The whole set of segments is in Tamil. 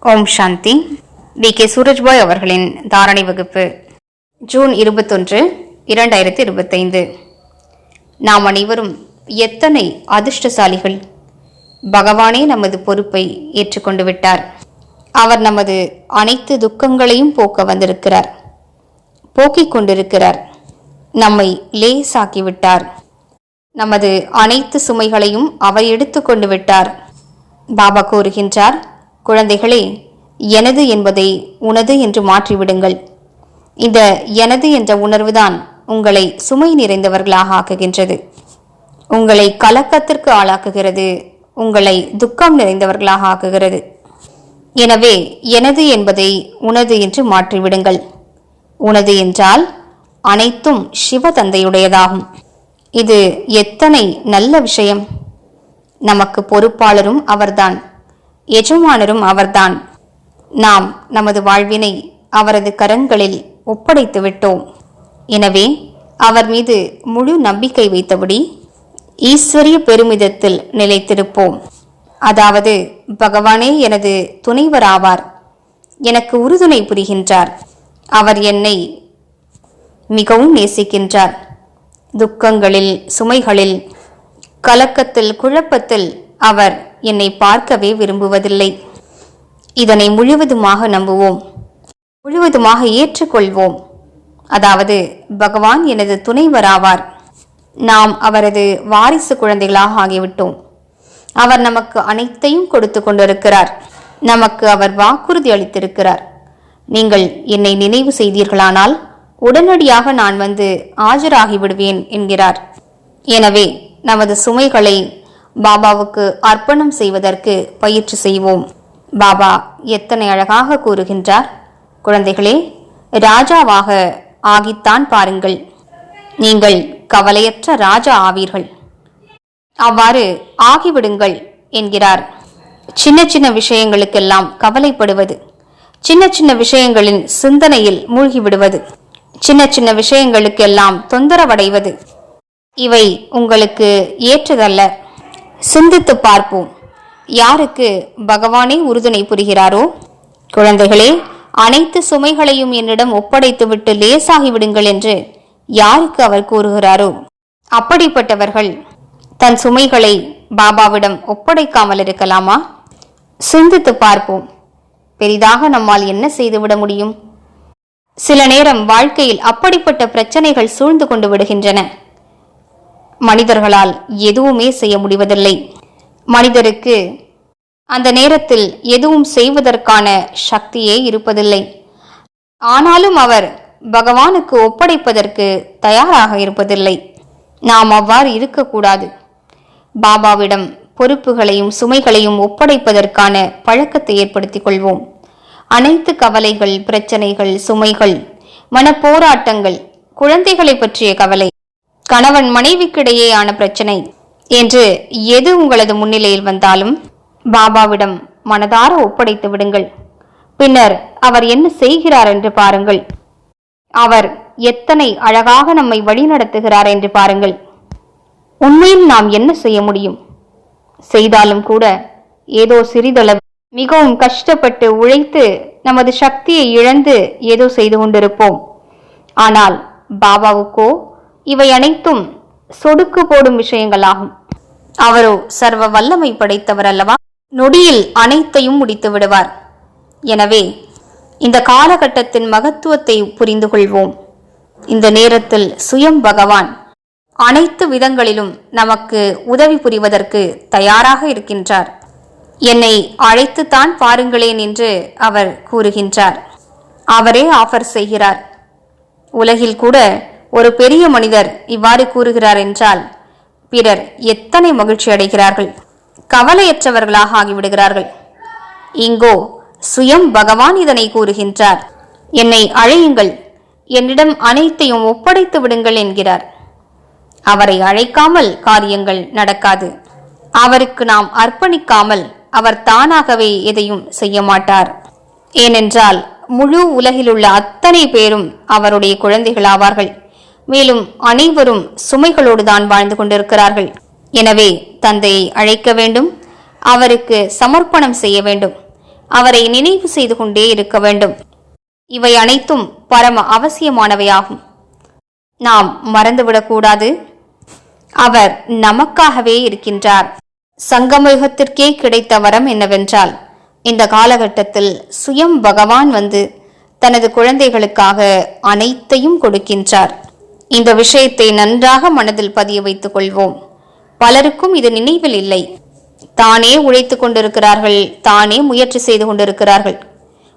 Om Shanti. We. K. Surajbhai அவர்களின் தாரணை வகுப்பு ஜூன் இருபத்தொன்று இரண்டாயிரத்தி இருபத்தைந்து. நாம் அனைவரும் எத்தனை அதிர்ஷ்டசாலிகள்? பகவானே நமது பொறுப்பை ஏற்றுக்கொண்டு விட்டார். அவர் நமது அனைத்து துக்கங்களையும் போக்க வந்திருக்கிறார். போக்கிக் கொண்டிருக்கிறார். நம்மை லேசாக்கிவிட்டார் நமது அனைத்து சுமைகளையும் அவர் எடுத்துக்கொண்டு விட்டார். பாபா கூறுகின்றார் குழந்தைகளே எனது என்பதை உனது என்று மாற்றிவிடுங்கள். இந்த எனது என்ற உணர்வுதான் உங்களை சுமை நிறைந்தவர்களாக ஆக்குகின்றது. உங்களை கலக்கத்திற்கு ஆளாக்குகிறது உங்களை துக்கம் நிறைந்தவர்களாக ஆக்குகிறது. எனவே எனது என்பதை உனது என்று மாற்றிவிடுங்கள். உனது என்றால் அனைத்தும் சிவ தந்தையுடையதாகும் இது எத்தனை நல்ல விஷயம். நமக்கு பொறுப்பாளரும் அவர்தான். எஜமானரும் அவர்தான். நாம் நமது வாழ்வினை அவரது கரங்களில் ஒப்படைத்து விட்டோம். எனவே அவர் மீது முழு நம்பிக்கை வைத்தபடி ஈஸ்வரிய பெருமிதத்தில் நிலைத்திருப்போம். அதாவது பகவானே எனது துணைவராவார். எனக்கு உறுதுணை புரிகின்றார். அவர் என்னை மிகவும் நேசிக்கின்றார். துக்கங்களில் சுமைகளில் கலக்கத்தில் குழப்பத்தில் அவர் என்னை பார்க்கவே விரும்புவதில்லை. இதனை முழுவதுமாக நம்புவோம். முழுவதுமாக ஏற்றுக்கொள்வோம். அதாவது பகவான் எனது துணைவராவார் நாம் அவரது வாரிசு குழந்தைகளாக ஆகிவிட்டோம். அவர் நமக்கு அனைத்தையும் கொடுத்து கொண்டிருக்கிறார். நமக்கு அவர் வாக்குறுதி அளித்திருக்கிறார். நீங்கள் என்னை நினைவு செய்தீர்களானால் உடனடியாக நான் வந்து ஆஜராகிவிடுவேன் என்கிறார். எனவே நமது சுமைகளை பாபாவுக்கு அர்ப்பணம் செய்வதற்கு பயிற்சி செய்வோம். பாபா எத்தனை அழகாக கூறுகின்றார். குழந்தைகளே ராஜாவாக ஆகித்தான் பாருங்கள். நீங்கள் கவலையற்ற ராஜா ஆவீர்கள். அவ்வாறு ஆகிவிடுங்கள் என்கிறார். சின்ன சின்ன விஷயங்களுக்கெல்லாம் கவலைப்படுவது சின்ன சின்ன விஷயங்களின் சிந்தனையில் மூழ்கிவிடுவது சின்ன சின்ன விஷயங்களுக்கெல்லாம் தொந்தரவடைவது இவை உங்களுக்கு ஏற்றதல்ல. சிந்தித்து பார்ப்போம். யாருக்கு பகவானே உறுதுணை புரிகிறாரோ? குழந்தைகளே அனைத்து சுமைகளையும் என்னிடம் ஒப்படைத்துவிட்டு லேசாகிவிடுங்கள் என்று யாருக்கு அவர் கூறுகிறாரோ? அப்படிப்பட்டவர்கள் தன் சுமைகளை பாபாவிடம் ஒப்படைக்காமல் இருக்கலாமா? சிந்தித்து பார்ப்போம். பெரிதாக நம்மால் என்ன செய்துவிட முடியும்? சில நேரம் வாழ்க்கையில் அப்படிப்பட்ட பிரச்சனைகள் சூழ்ந்து கொண்டு விடுகின்றன. மனிதர்களால் எதுவுமே செய்ய முடிவதில்லை. மனிதருக்கு அந்த நேரத்தில் எதுவும் செய்வதற்கான சக்தியே இருப்பதில்லை. ஆனாலும் அவர் பகவானுக்கு ஒப்படைப்பதற்கு தயாராக இருப்பதில்லை. நாம் அவ்வாறு இருக்கக்கூடாது. பாபாவிடம் பொறுப்புகளையும் சுமைகளையும் ஒப்படைப்பதற்கான பழக்கத்தை ஏற்படுத்திக் கொள்வோம். அனைத்து கவலைகள் பிரச்சனைகள் சுமைகள் மனப்போராட்டங்கள் குழந்தைகளை பற்றிய கவலை கணவன் மனைவிக்கிடையேயான பிரச்சனை. என்று எது உங்களது முன்னிலையில் வந்தாலும் பாபாவிடம் மனதார ஒப்படைத்து விடுங்கள். பின்னர் அவர் என்ன செய்கிறார் என்று பாருங்கள். அவர் எத்தனை அழகாக நம்மை வழிநடத்துகிறார் என்று பாருங்கள். உண்மையில் நாம் என்ன செய்ய முடியும்? செய்தாலும் கூட ஏதோ சிறிதளவு மிகவும் கஷ்டப்பட்டு உழைத்து நமது சக்தியை இழந்து ஏதோ செய்து கொண்டிருப்போம். ஆனால் பாபாவுக்கோ இவை அனைத்தும் சொடுக்கு போடும் விஷயங்களாகும். அவரோ சர்வ வல்லமை படைத்தவர் அல்லவா? நொடியில் அனைத்தையும் முடித்து விடுவார். எனவே இந்த காலகட்டத்தின் மகத்துவத்தை புரிந்து கொள்வோம். இந்த நேரத்தில் சுயம் பகவான் அனைத்து விதங்களிலும் நமக்கு உதவி புரிவதற்கு தயாராக இருக்கின்றார். என்னை அழைத்துத்தான் பாருங்களேன் என்று அவர் கூறுகின்றார். அவரே ஆஃபர் செய்கிறார். உலகில் கூட ஒரு பெரிய மனிதர் இவ்வாறு கூறுகிறார் என்றால் பிறர் எத்தனை மகிழ்ச்சி அடைகிறார்கள் கவலையற்றவர்களாக ஆகிவிடுகிறார்கள். இங்கோ சுயம் பகவான் இதனை கூறுகின்றார். என்னை அழையுங்கள். என்னிடம் அனைத்தையும் ஒப்படைத்து விடுங்கள் என்கிறார். அவரை அழைக்காமல் காரியங்கள் நடக்காது. அவருக்கு நாம் அர்ப்பணிக்காமல் அவர் தானாகவே எதையும் செய்ய மாட்டார். ஏனென்றால் முழு உலகிலுள்ள அத்தனை பேரும் அவருடைய குழந்தைகளாவார்கள். மேலும் அனைவரும் சுமைகளோடு தான் வாழ்ந்து கொண்டிருக்கிறார்கள். எனவே தந்தையை அழைக்க வேண்டும் அவருக்கு சமர்ப்பணம் செய்ய வேண்டும் அவரை நினைவு செய்து கொண்டே இருக்க வேண்டும். இவை அனைத்தும் பரம அவசியமானவையாகும். நாம் மறந்துவிடக்கூடாது. அவர் நமக்காகவே இருக்கின்றார். சங்கமயுகத்திற்கே கிடைத்த வரம் என்னவென்றால் இந்த காலகட்டத்தில் சுயம் பகவான் வந்து தனது குழந்தைகளுக்காக அனைத்தையும் கொடுக்கின்றார். இந்த விஷயத்தை நன்றாக மனதில் பதிய வைத்துக் கொள்வோம். பலருக்கும் இது நினைவில் இல்லை. தானே உழைத்துக் கொண்டிருக்கிறார்கள் தானே முயற்சி செய்து கொண்டிருக்கிறார்கள்.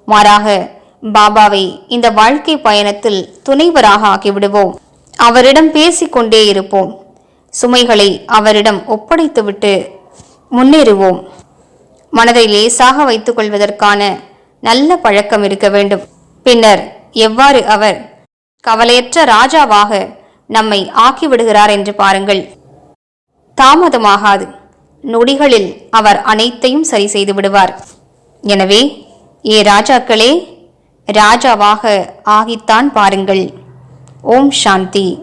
மாறாக பாபாவை இந்த வாழ்க்கை பயணத்தில் துணைவராக ஆக்கிவிடுவோம். அவரிடம் பேசிக்கொண்டே இருப்போம். சுமைகளை அவரிடம் ஒப்படைத்துவிட்டு முன்னேறுவோம். மனதை லேசாக வைத்துக் கொள்வதற்கான நல்ல பழக்கம் இருக்க வேண்டும். பின்னர் எவ்வாறு அவர் கவலையற்ற ராஜாவாக நம்மை ஆக்கிவிடுகிறார் என்று பாருங்கள். தாமதமாகாது. நொடிகளில் அவர் அனைத்தையும் சரி செய்து விடுவார். எனவே ஏ ராஜாக்களே ராஜாவாக ஆகித்தான் பாருங்கள். ஓம் சாந்தி.